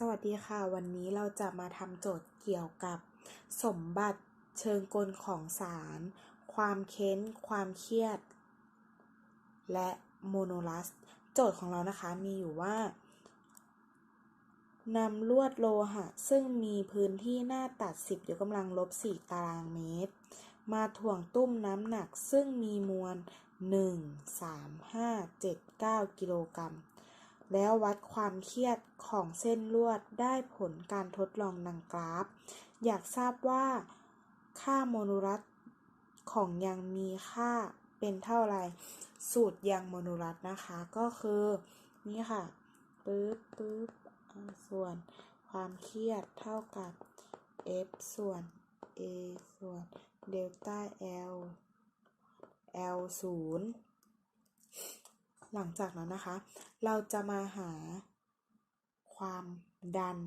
สวัสดีค่ะ วันนี้เราจะมาทำโจทย์เกี่ยวกับสมบัติเชิงกลของสาร ความเค้น ความเครียด และโมโนลัส โจทย์ของเรานะคะมีอยู่ว่านำลวดโลหะ ซึ่งมีพื้นที่หน้าตัด 10ยกกำลังลบ 4 ตารางเมตร มาถ่วงตุ้มน้ำหนักซึ่งมีมวล 1 3 5 7 9 กิโลกรัม แล้ววัดความเครียดของเส้นลวดได้ผลการทดลองดังกราฟ อยากทราบว่า ค่าโมโนลัสของยางมีค่าเป็นเท่าไรสูตรยางโมโนลัสนะคะก็คือนี่ค่ะปึ๊บปึ๊บส่วนความเครียดเท่ากับ F ส่วน A ส่วนเดลต้า L L ศูนย์ หลังจากนั้นนะคะ เราจะมาหาความดัน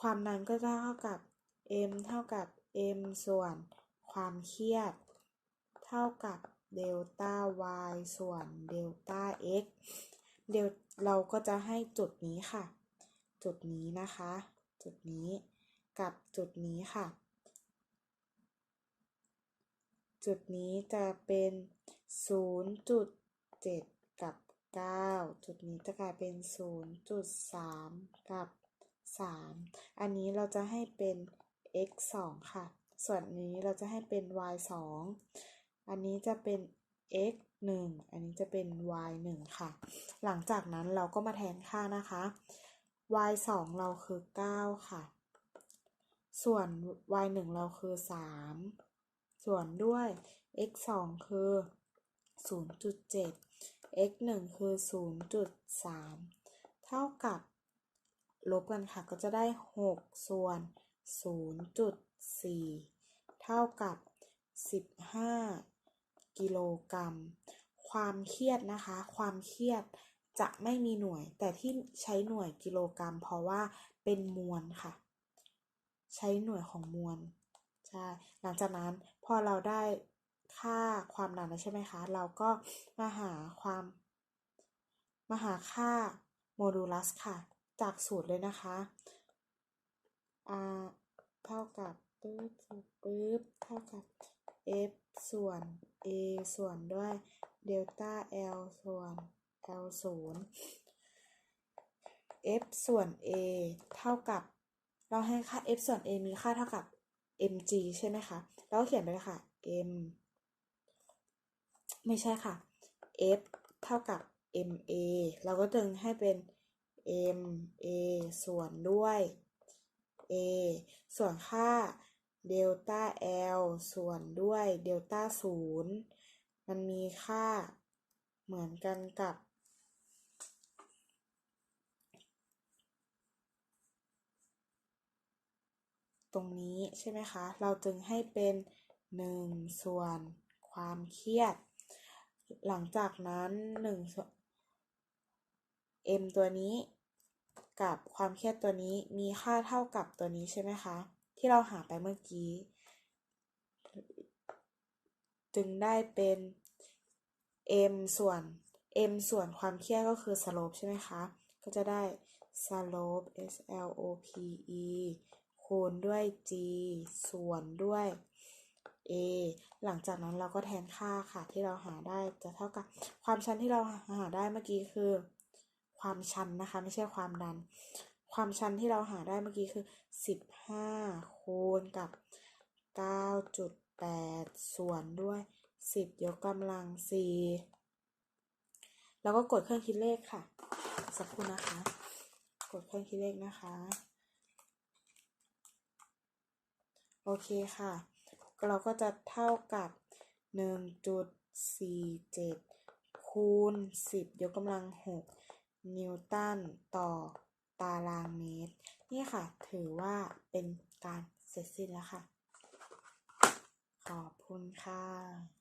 ความดันก็จะเท่ากับ m เท่ากับ m ส่วนความเครียด เท่ากับเดลต้า y ส่วนเดลต้า x เดลเราก็จะให้จุดนี้ค่ะ จุดนี้นะคะ จุดนี้กับจุดนี้ค่ะ จุดนี้จะเป็น 0.7 กับ 9จุดนี้จะกลายเป็น0.3กับ3อันนี้เราจะให้เป็น x 2ค่ะ ส่วนนี้เราจะให้เป็น y 2อันนี้จะเป็น x 1 อันนี้จะเป็น y 1 ค่ะ หลังจากนั้นเราก็มาแทนค่านะคะ y 2 เราคือ 9 ค่ะ ส่วน y 1 เราคือ 3 ส่วนด้วย x 2 คือ 0.7 x 1คือ 0.3 เท่ากับ ลบกันค่ะก็จะได้ 6 ส่วน 0.4 เท่ากับ 15 กิโลกรัม ความเครียดนะคะ ความเครียดจะไม่มีหน่วย แต่ที่ใช้หน่วยกิโลกรัม เพราะว่าเป็นมวลค่ะ ใช้หน่วยของมวล ใช่ หลังจากนั้นพอเราได้ ค่าความดันแล้วใช่ไหมคะ เราก็มาหาความมาหาค่าโมดูลัสค่ะ จากสูตรเลยนะคะ r เท่ากับปึ๊บปึ๊บเท่ากับ f ส่วน a ส่วนด้วยเดลต้า l ส่วน l ศูนย์ f ส่วน a เท่ากับ เราให้ค่า f ส่วน a มีค่าเท่ากับ mg ใช่ไหมคะเราก็เขียนไปเลยค่ะ m ไม่ใช่ค่ะ f เท่ากับ ma เราก็ดึงให้เป็น ma ส่วนด้วย a ส่วนค่าเดลต้า l ส่วนด้วยเดลต้าศูนย์มันมีค่าเหมือนกันกับ ตรงนี้ใช่ไหมคะ เราจึงให้เป็น 1 ส่วนความเครียด หลังจากนั้น 1m ตัวนี้กับความเครียดตัวนี้มีค่าเท่ากับตัวนี้ใช่ไหมคะ ที่เราหาไปเมื่อกี้ จึงได้เป็น m ส่วน m ส่วนความเครียดก็คือ slope ใช่ไหมคะ ก็จะได้ slope s l o p e คูณด้วย g ส่วนด้วย a หลังจากนั้นเราก็แทนค่าค่ะที่เราหาได้จะเท่ากับความชันที่เราหาได้เมื่อกี้คือ ความชันนะคะ ไม่ใช่ความดัน ความชันที่เราหาได้เมื่อกี้คือ 15 คูณกับ 9.8 ส่วนด้วย 10 ยกกำลัง 4 แล้วก็กดเครื่องคิดเลขค่ะ สักครู่นะคะ กดเครื่องคิดเลขนะคะ โอเคค่ะ เราก็จะเท่ากับ 1.47 คูณ 10 ยกกำลัง 6 นิวตันต่อตารางเมตร นี่ค่ะ ถือว่าเป็นการเสร็จสิ้นแล้วค่ะ ขอบคุณค่ะ